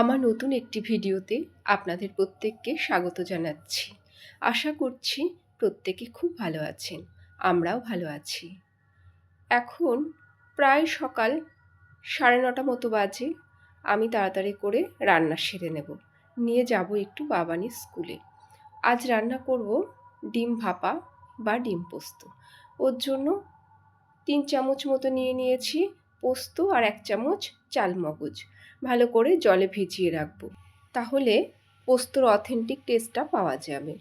আমার নতুন একটি ভিডিওতে আপনাদের প্রত্যেককে স্বাগত জানাচ্ছি। আশা করছি প্রত্যেকে খুব ভালো আছেন, আমরাও ভালো আছি। এখন প্রায় সকাল সাড়ে নটা মতো বাজে, আমি তাড়াতাড়ি করে রান্না সেরে নেব। নিয়ে যাব একটু বাবানি স্কুলে। আজ রান্না করব ডিম ভাপা বা ডিম পোস্ত। ওর জন্য তিন চামচ মতো নিয়ে নিয়েছি পোস্ত আর এক চামচ চালমগজ। ভালো করে জলে ভিজিয়ে রাখব। তাহলে পোস্তর অথেন্টিক টেস্টটা পাওয়া যাবে।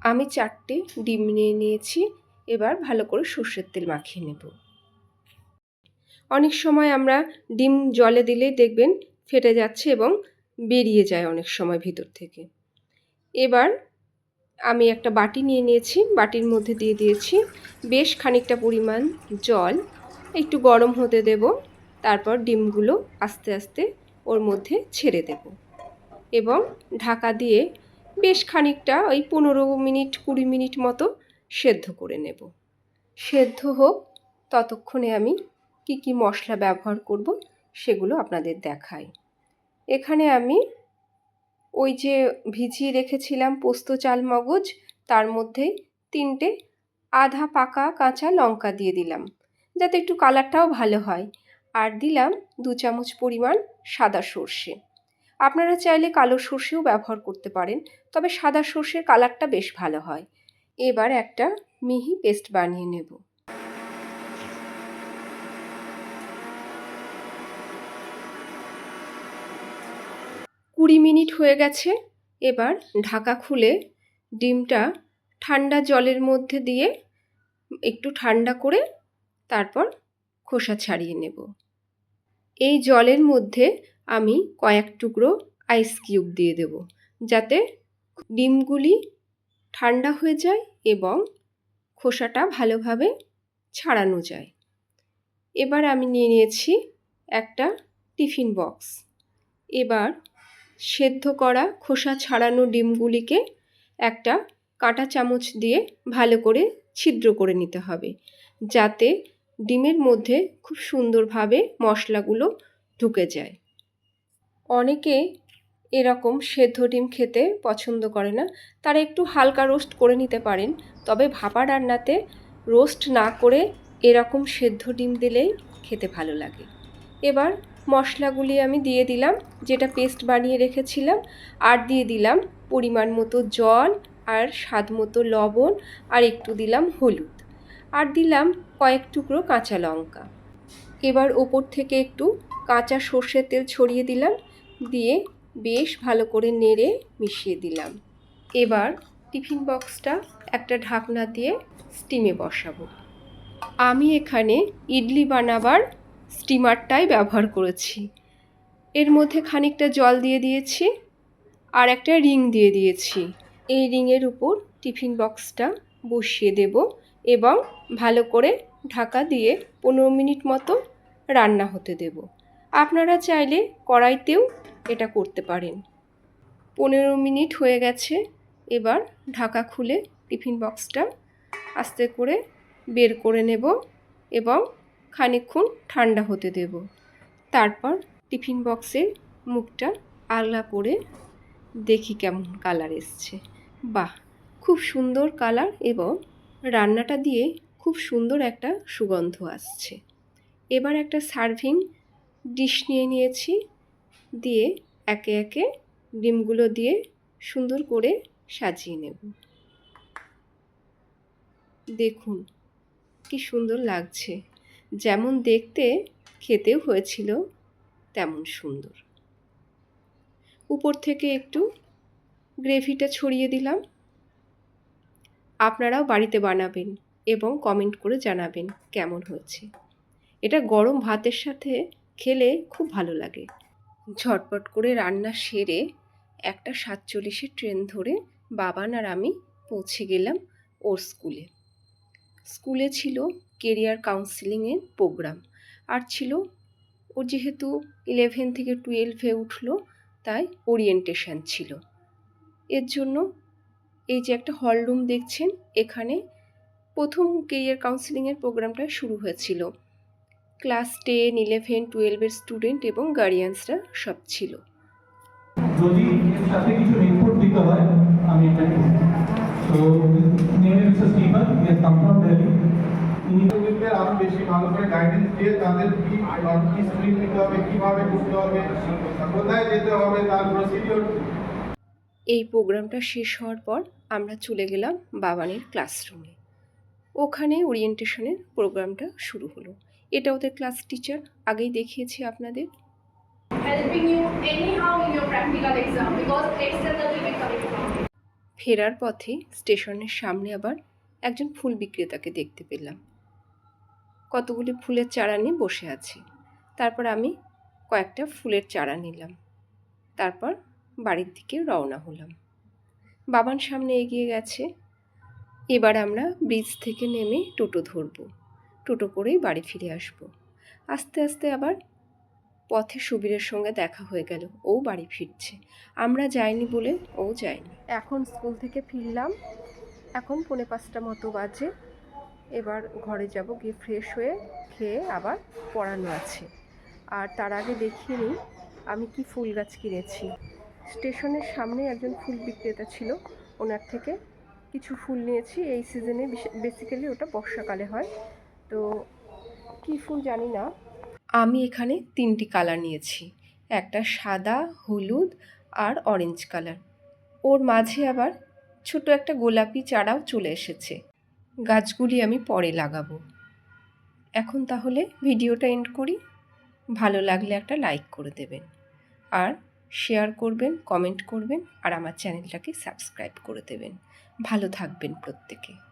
আমি চারটে ডিম নিয়ে নিয়েছি, এবার ভালো করে সর্ষের তেল মাখিয়ে নেব। অনেক সময় আমরা ডিম জলে দিলেই দেখবেন ফেটে যাচ্ছে এবং বেরিয়ে যায় অনেক সময় ভিতর থেকে। এবার আমি একটা বাটি নিয়ে নিয়েছি, বাটির মধ্যে দিয়ে দিয়েছি বেশ খানিকটা পরিমাণ জল। একটু গরম হতে দেব, তারপর ডিমগুলো আস্তে আস্তে ওর মধ্যে ছেড়ে দেব এবং ঢাকা দিয়ে বেশ খানিকটা ওই পনেরো মিনিট কুড়ি মিনিট মতো সেদ্ধ করে নেব। সেদ্ধ হোক, ততক্ষণে আমি কি কি মশলা ব্যবহার করব সেগুলো আপনাদের দেখাই। এখানে আমি ওই যে ভিজিয়ে রেখেছিলাম পোস্ত চাল মগজ, তার মধ্যে তিনটে আধা পাকা কাঁচা লঙ্কা দিয়ে দিলাম। যাতে একটু কালারটাও ভালো হয়। আর দিলাম দু চামচ পরিমাণ সাদা সর্ষে। আপনারা চাইলে কালো সর্ষেও ব্যবহার করতে পারেন, তবে সাদা সর্ষের কালারটা বেশ ভালো হয়। এবার একটা মিহি পেস্ট বানিয়ে নেব। কুড়ি মিনিট হয়ে গেছে, এবার ঢাকা খুলে ডিমটা ঠান্ডা জলের মধ্যে দিয়ে একটু ঠান্ডা করে তারপর খোসা ছাড়িয়ে নেব। এই জলের মধ্যে আমি কয়েক টুকরো আইস কিউব দিয়ে দেব, যাতে ডিমগুলি ঠান্ডা হয়ে যায় এবং খোসাটা ভালোভাবে ছাড়ানো যায়। এবার আমি নিয়ে নিয়েছি একটা টিফিন বক্স। এবার সেদ্ধ করা খোসা ছাড়ানো ডিমগুলিকে একটা কাঁটা চামচ দিয়ে ভালো করে ছিদ্র করে নিতে হবে, যাতে ডিমের মধ্যে খুব সুন্দরভাবে মশলাগুলো ঢুকে যায়। অনেকে এরকম সেদ্ধ ডিম খেতে পছন্দ করে না। তারা একটু হালকা রোস্ট করে নিতে পারেন, তবে ভাপা রান্নাতে রোস্ট না করে এরকম সেদ্ধ ডিম দিলেই খেতে ভালো লাগে। এবার মশলাগুলি আমি দিয়ে দিলাম, যেটা পেস্ট বানিয়ে রেখেছিলাম, আর দিয়ে দিলাম পরিমাণ মতো জল আর স্বাদ মতো লবণ, আর একটু দিলাম হলুদ। আর দিলাম কয়েক টুকরো কাঁচা লঙ্কা। এবার ওপর থেকে একটু কাঁচা সর্ষের তেল ছড়িয়ে দিলাম, দিয়ে বেশ ভালো করে নেড়ে মিশিয়ে দিলাম। এবার টিফিন বক্সটা একটা ঢাকনা দিয়ে স্টিমে বসাবো। আমি এখানে ইডলি বানাবার স্টিমারটাই ব্যবহার করেছি। এর মধ্যে খানিকটা জল দিয়ে দিয়েছি আর একটা রিং দিয়ে দিয়েছি। এই রিংয়ের উপর টিফিন বক্সটা বসিয়ে দেব। এবং ভালো করে ঢাকা দিয়ে পনেরো মিনিট মতো রান্না হতে দেব। আপনারা চাইলে কড়াইতেও এটা করতে পারেন। পনেরো মিনিট হয়ে গেছে, এবার ঢাকা খুলে টিফিন বক্সটা আস্তে করে বের করে নেব এবং খানিকক্ষণ ঠান্ডা হতে দেব। তারপর টিফিন বক্সের মুখটা আলগা করে দেখি কেমন কালার এসছে। বাহ, খুব সুন্দর কালার এবং রান্নাটা দিয়ে খুব সুন্দর একটা সুগন্ধ আসছে। এবার একটা সার্ভিং ডিশ নিয়ে নিয়েছি। দিয়ে একে একে ডিমগুলো দিয়ে সুন্দর করে সাজিয়ে নেব। দেখুন, কি সুন্দর লাগছে। যেমন দেখতে, খেতেও হয়েছিল তেমন সুন্দর। উপর থেকে একটু গ্রেভিটা ছড়িয়ে দিলাম। আপনারাও বাড়িতে বানাবেন এবং কমেন্ট করে জানাবেন কেমন হয়েছে। এটা গরম ভাতের সাথে খেলে খুব ভালো লাগে। ঝটপট করে রান্না সেরে একটা সাতচল্লিশের ট্রেন ধরে বাবান আর আমি পৌঁছে গেলাম ওর স্কুলে। স্কুলে ছিল কেরিয়ার কাউন্সিলিংয়ের প্রোগ্রাম আর ছিল ও যেহেতু ইলেভেন থেকে টুয়েলভে উঠল, তাই ওরিয়েন্টেশন ছিল। এর জন্য এই যে একটা হল রুম দেখছেন এখানে প্রথম কেরিয়ার কাউন্সিলিংয়ের প্রোগ্রামটা শুরু হয়েছিল। ক্লাস টেন ইলেভেন টুয়েলভের স্টুডেন্ট এবং গার্ডিয়ানসরা সব ছিল। যদি সাথে কিছু ইনপুট দিতে হয় আমি এটা তো name is Stephen is come Delhi ইনি শিক্ষকদেরকে আরও বেশি ভালো করে গাইডেন্স দিয়ে তাদের কি কি স্ক্রিন নিতে হবে কীভাবে করতে হবে কোথায় যেতে হবে তার প্রসিডিওর এই প্রোগ্রামটা শেষ হওয়ার পর আমরা চলে গেলাম বাবানের ক্লাসরুমে। ওখানে ওরিয়েন্টেশনের প্রোগ্রামটা শুরু হলো। এটা ওদের ক্লাস টিচার আগেই দেখিয়েছি আপনাদের. ফেরার পথে স্টেশনের সামনে আবার একজন ফুল বিক্রেতাকে দেখতে পেলাম। কতগুলি ফুলের চারা নিয়ে বসে আছে। তারপর আমি কয়েকটা ফুলের চারা নিলাম। তারপর বাড়ির দিকে রওনা হলাম। বাবান সামনে এগিয়ে গেছে। এবার আমরা ব্রিজ থেকে নেমে টোটো ধরবো। টোটো করেই বাড়ি ফিরে আসব। আস্তে আস্তে আবার পথে সুবীরের সঙ্গে দেখা হয়ে গেল। ও বাড়ি ফিরছে। আমরা যাইনি বলে ও যায়নি। এখন স্কুল থেকে ফিরলাম। এখন পৌনে পাঁচটা মতো বাজে। এবার ঘরে যাব, গিয়ে ফ্রেশ হয়ে খেয়ে আবার পড়ানো আছে। আর তার আগে দেখিয়ে নিই, আমি কি ফুল গাছ কিনেছি। স্টেশনের সামনে একজন ফুল বিক্রেতা ছিল। ওনার থেকে কিছু ফুল নিয়েছি। এই সিজনে বেসিক্যালি ওটা বর্ষাকালে হয়। তো কি ফুল জানি না। আমি এখানে তিনটি কালার নিয়েছি। একটা সাদা, হলুদ আর অরেঞ্জ কালার ওর মাঝে আবার ছোট একটা গোলাপি চারাও চলে এসেছে। গাছগুলি আমি পরে লাগাবো। এখন তাহলে ভিডিওটা এন্ড করি। ভালো লাগলে একটা লাইক করে দেবেন। আর শেয়ার করবেন কমেন্ট করবেন আর আমার চ্যানেলটাকে সাবস্ক্রাইব করে দেবেন। ভালো থাকবেন প্রত্যেকে।